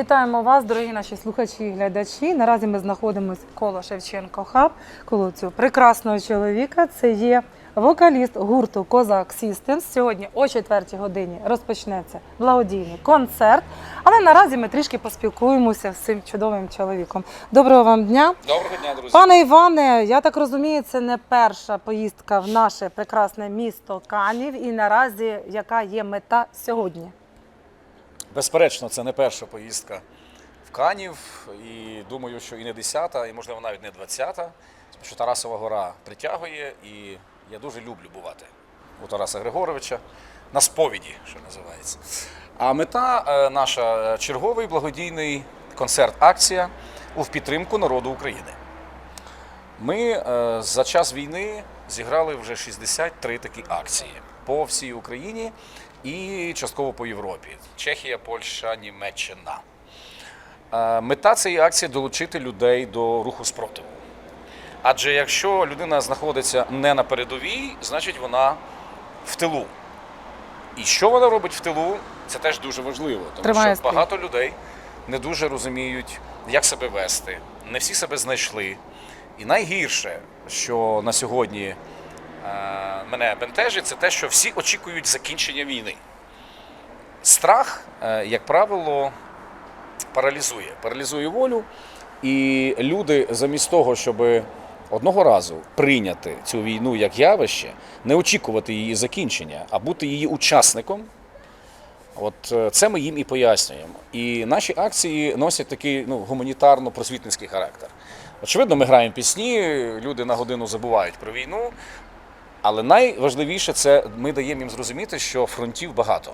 Вітаємо вас, дорогі наші слухачі і глядачі. Наразі ми знаходимося коло Шевченко Хаб, коло цього прекрасного чоловіка. Це є вокаліст гурту Козак Сістенс. Сьогодні о 4 годині розпочнеться благодійний концерт. Але наразі ми трішки поспілкуємося з цим чудовим чоловіком. Доброго вам дня. Доброго дня, друзі. Пане Іване, я так розумію, це не перша поїздка в наше прекрасне місто Канів. І наразі яка є мета сьогодні? Безперечно, це не перша поїздка в Канів, і думаю, що і не десята, і можливо навіть не двадцята. Тому що Тарасова гора притягує, і я дуже люблю бувати у Тараса Григоровича на сповіді, що називається. А мета е, наша е, черговий благодійний концерт-акція у підтримку народу України. Ми е, за час війни зіграли вже 63 такі акції по всій Україні і частково по Європі: Чехія, Польща, Німеччина. Е, Мета цієї акції долучити людей до руху спротиву. Адже якщо людина знаходиться не на передовій, значить вона в тилу. І що вона робить в тилу, це теж дуже важливо, тому Тримає що багато людей не дуже розуміють, як себе вести, не всі себе знайшли. І найгірше, що на сьогодні мене бентежить, це те, що всі очікують закінчення війни. Страх, е, як правило, паралізує, паралізує волю, і люди замість того, щоб одного разу прийняти цю війну як явище, не очікувати її закінчення, а бути її учасником. От е, це ми їм і пояснюємо. І наші акції носять такий ну, гуманітарно-просвітницький характер. Очевидно, ми граємо пісні, люди на годину забувають про війну. Але найважливіше це ми даємо їм зрозуміти, що фронтів багато.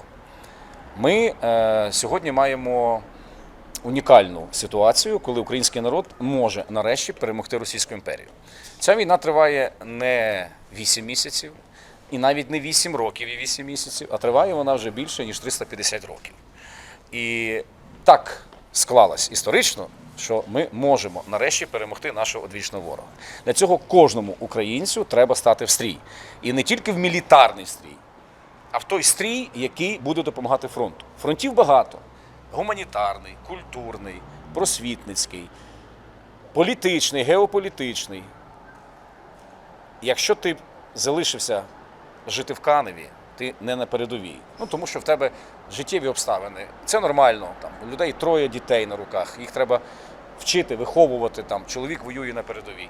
Ми е, сьогодні маємо унікальну ситуацію, коли український народ може нарешті перемогти Російську імперію. Ця війна триває не 8 місяців, і навіть не 8 років і 8 місяців, а триває вона вже більше ніж 350 років. І так склалось історично, що ми можемо нарешті перемогти нашого одвічного ворога. Для цього кожному українцю треба стати в стрій. І не тільки в мілітарний стрій, а в той стрій, який буде допомагати фронту. Фронтів багато: гуманітарний, культурний, просвітницький, політичний, геополітичний. Якщо ти залишився жити в Каневі, ти не на передовій. Ну тому що в тебе життєві обставини. Це нормально. Там у людей троє дітей на руках, їх треба вчити, виховувати. Там чоловік воює на передовій.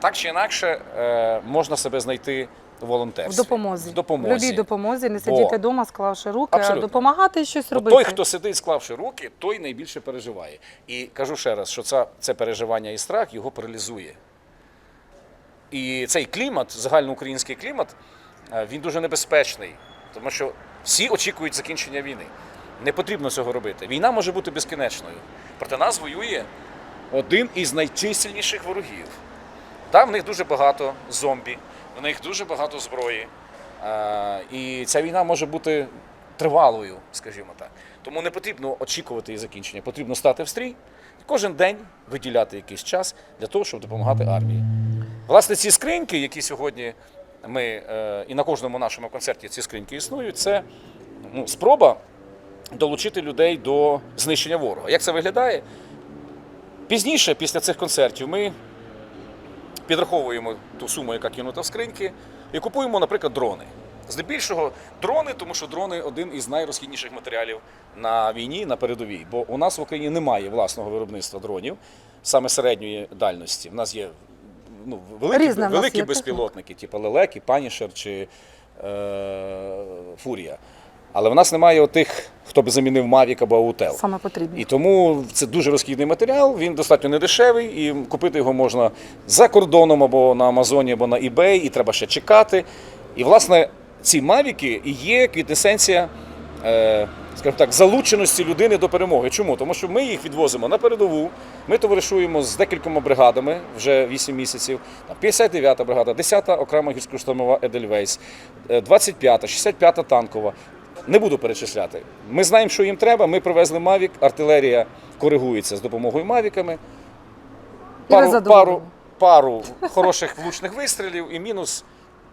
Так чи інакше, е, можна себе знайти волонтерстві. В допомозі. В допомозі. Любій допомозі, не Бо- сидіти вдома, склавши руки, Абсолютно. а допомагати щось робити. той, хто сидить, склавши руки, той найбільше переживає. І кажу ще раз, що це, це переживання і страх його паралізує. І цей клімат, загальноукраїнський клімат, е, він дуже небезпечний, тому що всі очікують закінчення війни. Не потрібно цього робити. Війна може бути безкінечною. Проти нас воює один із найчисельніших ворогів. Там в них дуже багато зомбі, в них дуже багато зброї. Е, І ця війна може бути тривалою, скажімо так. Тому не потрібно очікувати її закінчення. Потрібно стати в стрій і кожен день виділяти якийсь час для того, щоб допомагати армії. Власне, ці скриньки, які сьогодні ми е, і на кожному нашому концерті ці скриньки існують, це ну, спроба долучити людей до знищення ворога. Як це виглядає? Пізніше, після цих концертів, ми підраховуємо ту суму, яка кинута в скриньки, і купуємо, наприклад, дрони. Здебільшого дрони, тому що дрони один із найрозхідніших матеріалів на війні, на передовій. Бо у нас в Україні немає власного виробництва дронів, саме середньої дальності. У нас є ну, великі, Різна великі безпілотники, типу Лелеки, Панішер чи е, Фурія. Але в нас немає отих, хто би замінив Mavic або Autel. Саме потрібно. І тому це дуже розхідний матеріал, він достатньо недешевий, і купити його можна за кордоном або на Амазоні, або на eBay, і треба ще чекати. І, власне, ці мавіки і є квітесенція, е, скажімо так, залученості людини до перемоги. Чому? Тому що ми їх відвозимо на передову, ми товаришуємо з декількома бригадами вже 8 місяців. Там 59-та бригада, 10-та окрема гірсько-штурмова Едельвейс, е, 25-та, 65-та танкова. Не буду перечисляти. Ми знаємо, що їм треба. Ми привезли Мавік, артилерія коригується з допомогою Мавіками. Пару, пару, пару хороших влучних вистрілів і мінус,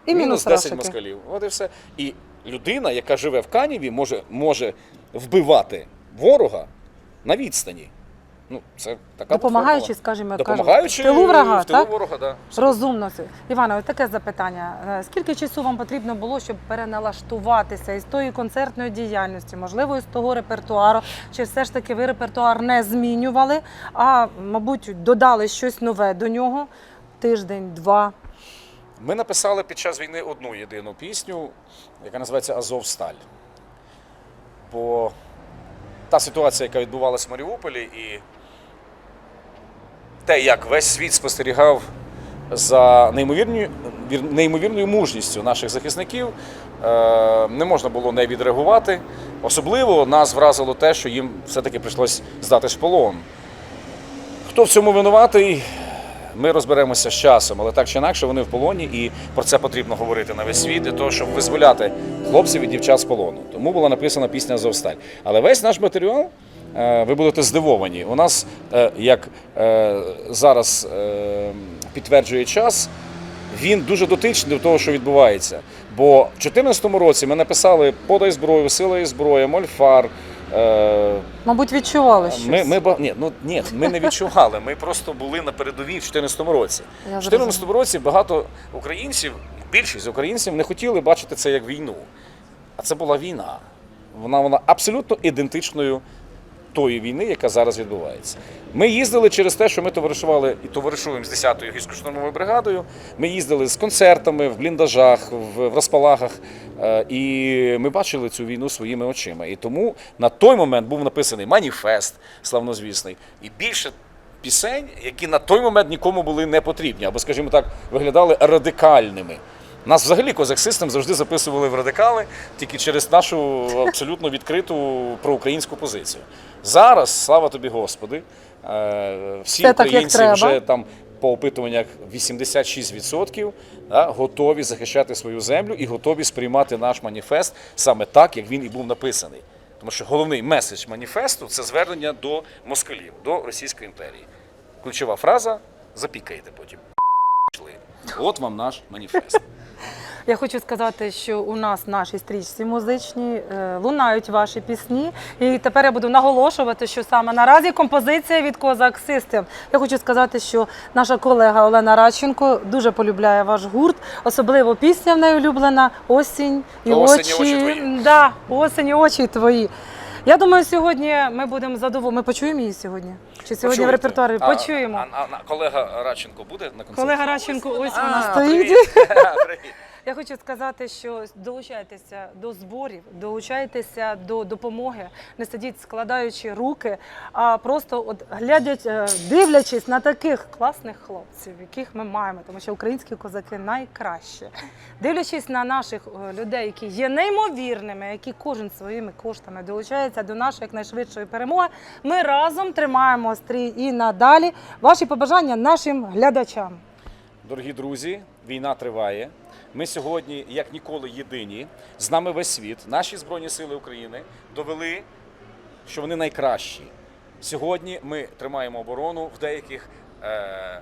І мінус 10 рашики. москалів. От і все. І людина, яка живе в Каніві, може, може вбивати ворога на відстані. Ну, це така Допомагаючи, скажімо, Допомагаючи в тилу врага, в тилу так? ворога, да. Розумно. це. Івана, ось таке запитання. Е, Скільки часу вам потрібно було, щоб переналаштуватися із тої концертної діяльності, можливо, із того репертуару, чи все ж таки ви репертуар не змінювали, а, мабуть, додали щось нове до нього? Тиждень, два. Ми написали під час війни одну єдину пісню, яка називається Азовсталь. Бо та ситуація, яка відбувалася в Маріуполі, і те, як весь світ спостерігав за неймовірною, неймовірною мужністю наших захисників, е, не можна було не відреагувати. Особливо нас вразило те, що їм все-таки прийшлось здатись в полон. Хто в цьому винуватий? Ми розберемося з часом, але так чи інакше вони в полоні, і про це потрібно говорити на весь світ для того, щоб визволяти хлопців і дівчат з полону. Тому була написана пісня Зовсталь. Але весь наш матеріал, е, ви будете здивовані. У нас, е, як е, зараз підтверджує час, він дуже дотичний до того, що відбувається. Бо в 2014 році ми написали Подай зброю, сила і зброя, Мольфар. Е, Мабуть, відчували щось. ми, ми, ба- ні, ну, ні, ми не відчували. Ми просто були на передовій в 2014 році. Я В 2014 році багато українців, більшість українців не хотіли бачити це як війну. А це була війна. Вона, вона абсолютно ідентичною тої війни, яка зараз відбувається. Ми їздили через те, що ми товаришували і товаришуємо з 10-ю гірсько-штурмовою бригадою. Ми їздили з концертами в бліндажах, в, розпалагах. е, І ми бачили цю війну своїми очима. І тому на той момент був написаний маніфест славнозвісний. І більше пісень, які на той момент нікому були не потрібні, або, скажімо так, виглядали радикальними. Нас взагалі Козак Систем завжди записували в радикали тільки через нашу абсолютно відкриту проукраїнську позицію. Зараз, слава тобі, Господи, е, всі так, як українці треба. вже там по опитуваннях 86% да, готові захищати свою землю і готові сприймати наш маніфест саме так, як він і був написаний. Тому що головний меседж маніфесту це звернення до москалів, до Російської імперії. Ключова фраза запікаєте потім. От вам наш маніфест. Я хочу сказати, що у нас нашій стрічці музичній е, лунають ваші пісні. І тепер я буду наголошувати, що саме наразі композиція від Козак System. Я хочу сказати, що наша колега Олена Радченко дуже полюбляє ваш гурт, особливо пісня в неї улюблена Осінь і «Осінь очі. очі твої». Да, осінь і очі твої. Я думаю, сьогодні ми будемо задоволені. Ми почуємо її сьогодні? Чи сьогодні в репертуарі? А- Почуємо. А, а, а колега Радченко буде на концерті? Колега Радченко, ось А, вона стоїть. привіт. Привіт. Я хочу сказати, що долучайтеся до зборів, долучайтеся до допомоги, не сидіть складаючи руки, а просто от глядять, е, дивлячись на таких класних хлопців, яких ми маємо, тому що українські козаки найкраще. Дивлячись на наших е, людей, які є неймовірними, які кожен своїми коштами долучається до нашої якнайшвидшої перемоги. Ми разом тримаємо стрій і надалі. Ваші побажання нашим глядачам. Дорогі друзі, війна триває. Ми сьогодні, як ніколи, єдині. З нами весь світ. Наші Збройні Сили України довели, що вони найкращі. Сьогодні ми тримаємо оборону в деяких е-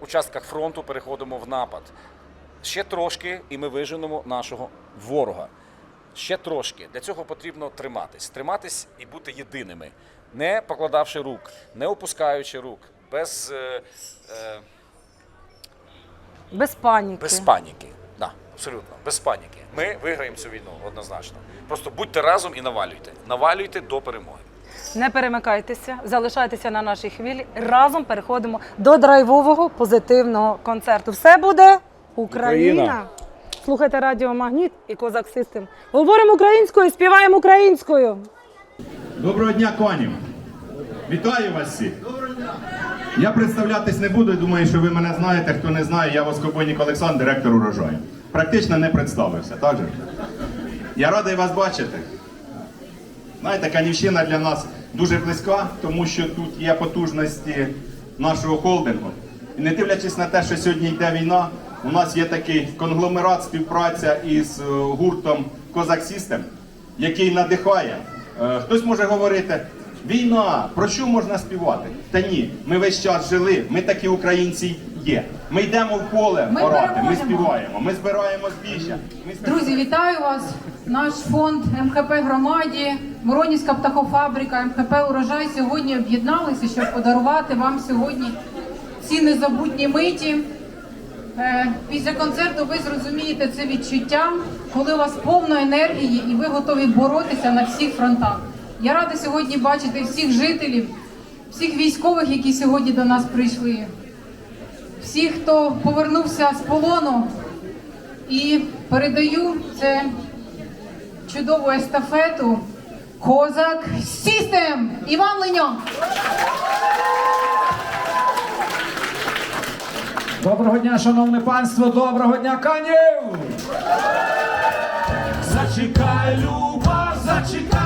участках фронту переходимо в напад. Ще трошки, і ми виженемо нашого ворога. Ще трошки. Для цього потрібно триматись. Триматись і бути єдиними, не покладавши рук, не опускаючи рук, без. Е- е- Без паніки. без паніки. Да, абсолютно, без паніки. Ми виграємо цю війну однозначно. Просто будьте разом і навалюйте. Навалюйте до перемоги. Не перемикайтеся, залишайтеся на нашій хвилі. Разом переходимо до драйвового позитивного концерту. Все буде Україна. Україна. Слухайте радіо Магніт і Козак Систем. Говоримо українською, співаємо українською. Доброго дня, конів! Вітаю вас всіх! Я представлятись не буду, думаю, що ви мене знаєте. Хто не знає, я Воскобойник Олександр, директор урожаю. Практично не представився, так же? Я радий вас бачити. Знаєте, Канівщина для нас дуже близька, тому що тут є потужності нашого холдингу. І не дивлячись на те, що сьогодні йде війна, у нас є такий конгломерат, співпраця із е, гуртом Козак System, який надихає. Е, Хтось може говорити, війна, про що можна співати? Та ні, ми весь час жили, ми такі українці є. Ми йдемо в поле Ми орати, ми співаємо, ми збираємо збіжжя. Друзі, вітаю вас наш фонд МХП громаді, Воронівська птахофабрика, МХП Урожай сьогодні об'єдналися, щоб подарувати вам сьогодні ці незабутні миті. Е, Після концерту ви зрозумієте це відчуття, коли у вас повно енергії і ви готові боротися на всіх фронтах. Я рада сьогодні бачити всіх жителів, всіх військових, які сьогодні до нас прийшли, всіх, хто повернувся з полону, і передаю це чудову естафету Козак Сістем Іван Леньон. Доброго дня, шановне панство, доброго дня, канів! Зачекай, Люба, зачекай,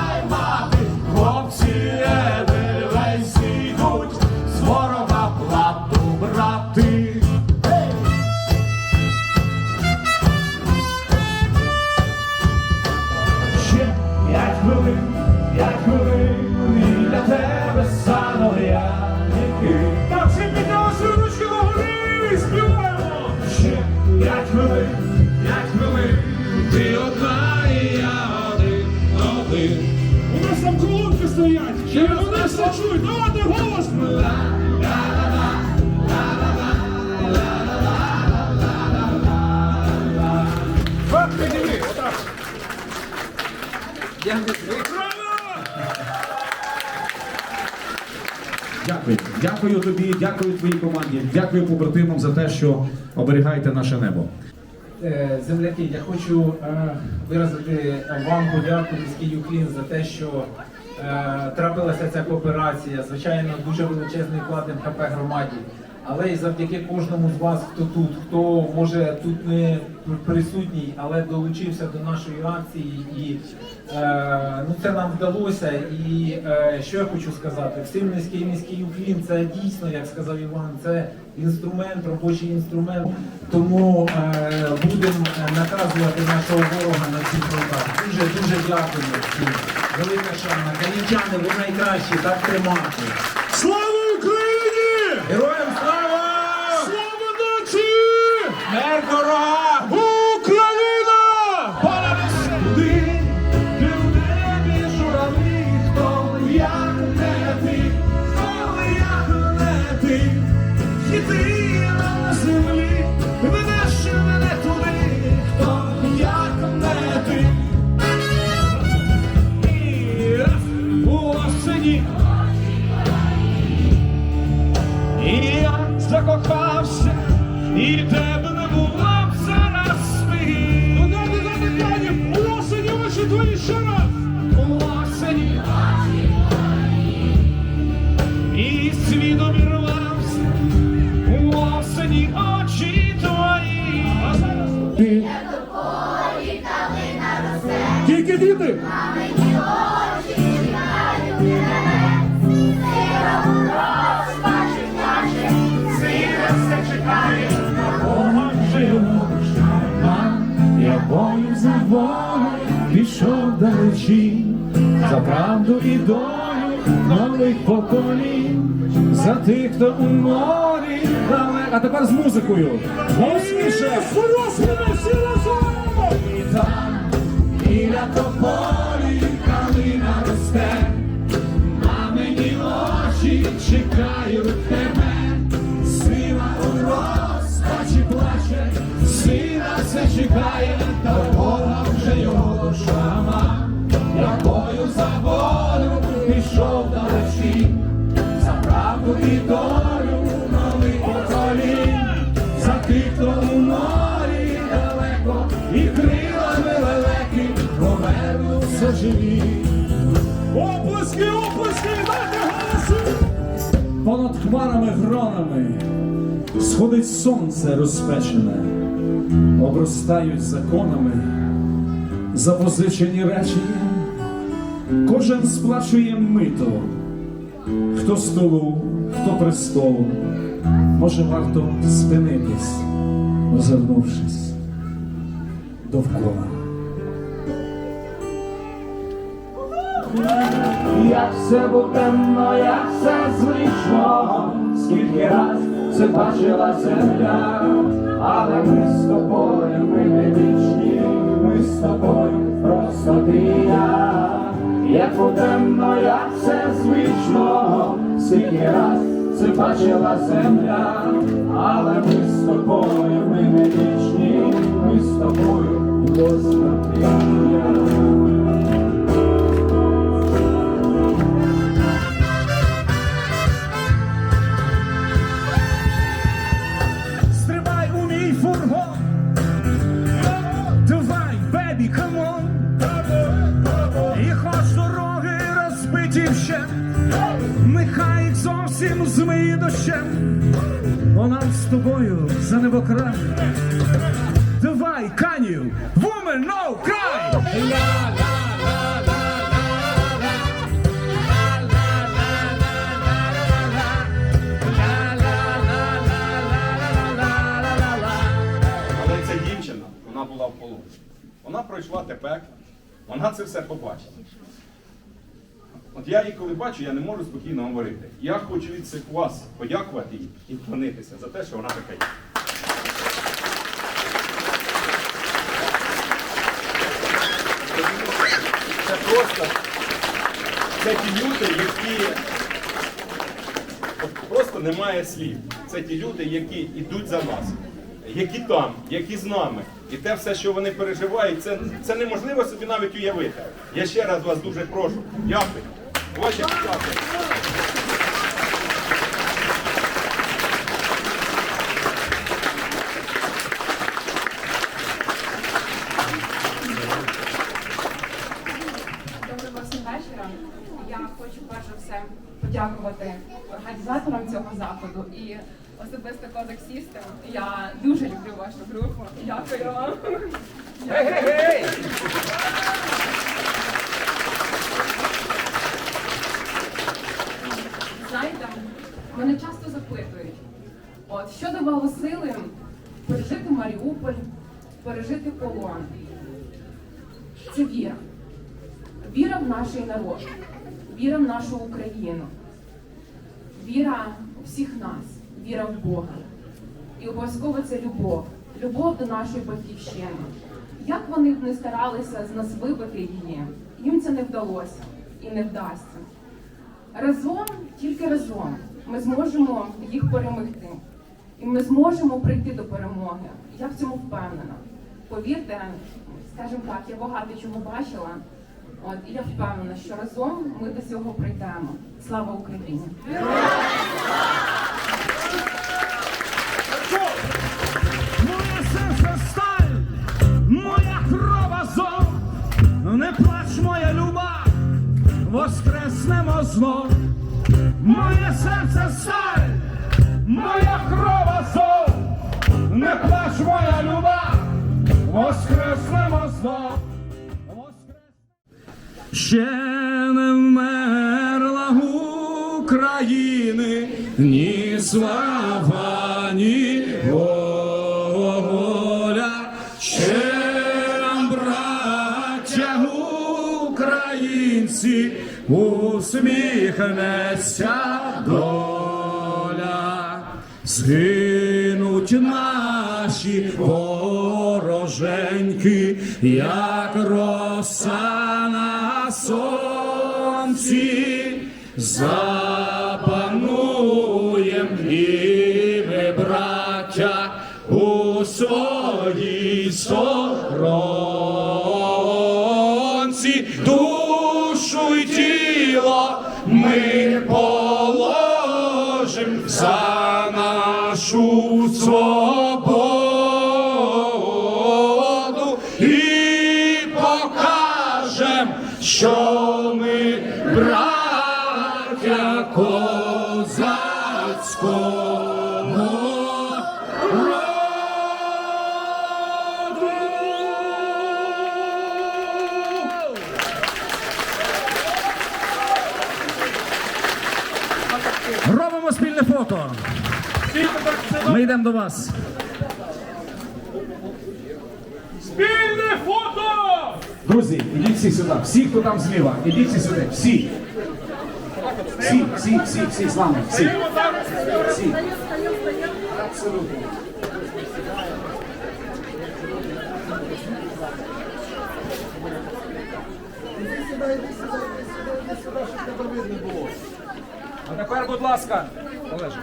Дякую, дякую тобі, дякую твоїй команді, дякую побратимам за те, що оберігаєте наше небо. Е, Земляки, я хочу е, виразити вам подяку міський Уклін за те, що е, трапилася ця кооперація. Звичайно, дуже величезний вклад МХП громаді. Але і завдяки кожному з вас, хто тут, хто може тут не присутній, але долучився до нашої акції, і е, ну це нам вдалося. І е, що я хочу сказати, всім низький міський уклін це дійсно, як сказав Іван, це інструмент, робочий інструмент. Тому е, будемо наказувати нашого ворога на цих фронтах. Дуже дуже дякуємо всім. Велика шана. Канівчани, ви найкращі, так тримати. Слава Україні! Героям Смерть дорога! Україна! Туди, де в небі журавлі, хто як не ти, хто як не ти, єдина на землі, ведеш мене туди, хто як не ти. І у осені, і я закохався, і Тільки діти! Бога живу, я бою за волю пішов далечі, за правду і долю нових поколінь, за тих, хто у морі дале. А тепер з музикою. Голосніше! Господи, всі разом! На тополі калина росте, мамині очі чекають тебе, сила у розпачі плаче, сина все чекає, та Бога вже його душа якою я сходить сонце розпечене, обростають законами запозичені речі, кожен сплачує мито, хто столу, хто престолу. Може, варто спинитись, озирнувшись довкола. Як все буденно, як все звично, скільки раз це бачила земля, але ми з тобою, ми не вічні, ми з тобою просто ти я, як буденно, як все звично, скільки раз це бачила земля, але ми з тобою, ми не вічні, ми з тобою, просто ти я. Тобою за небокрай. Давай, канів, woman, no cry! Але ця дівчина, вона була в полоні. Вона пройшла те пекло, вона це все побачила. Я її коли бачу, я не можу спокійно говорити. Я хочу від цих вас подякувати їй і вклонитися за те, що вона така є. Це просто це ті люди, які просто немає слів. Це ті люди, які йдуть за нас, які там, які з нами. І те все, що вони переживають, це, це неможливо собі навіть уявити. Я ще раз вас дуже прошу. Дякую. Все подякувати організаторам цього заходу і особисто Козак System. Я дуже люблю вашу групу. Дякую вам. Знаєте, мене часто запитують, от що давало сили пережити Маріуполь, пережити полон. Це віра. Віра в наш народ, віра в нашу Україну, віра у всіх нас, віра в Бога. І обов'язково це любов, любов до нашої батьківщини. Як вони б не старалися з нас вибити її, їм це не вдалося і не вдасться. Разом, тільки разом, ми зможемо їх перемогти. І ми зможемо прийти до перемоги. Я в цьому впевнена. Повірте, скажімо так, я багато чого бачила. От і я впевнена, що разом ми до цього прийдемо. Слава Україні! Моє серце сталь, моя кров азов, не плач, моя люба, воскреснемо знов. Моє серце сталь, моя кров азов, не плач, моя люба, воскреснемо знов. Ще не вмерла України, ні слава, ні воля. Ще нам, браття українці, усміхнеться доля. Згинуть наші вороженьки, як роса на сонці, запануєм і ми, браття, у своїй сторонці, Робимо спільне фото. Ми йдемо до вас. Спільне фото! Друзі, ідіть всі сюди. Всі, хто там зліва, ідіть всі сюди. Всі. Всі, всі, всі, всі з нами. Всі. Абсолютно. А тепер, будь ласка, Олеже.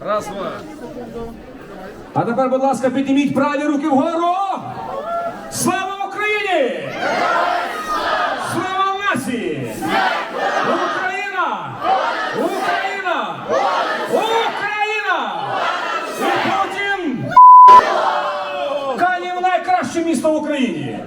Раз, два. А тепер, будь ласка, підніміть праві руки вгору! Слава Україні! Слава нації! Україна! Україна! Україна! Місто в Україні!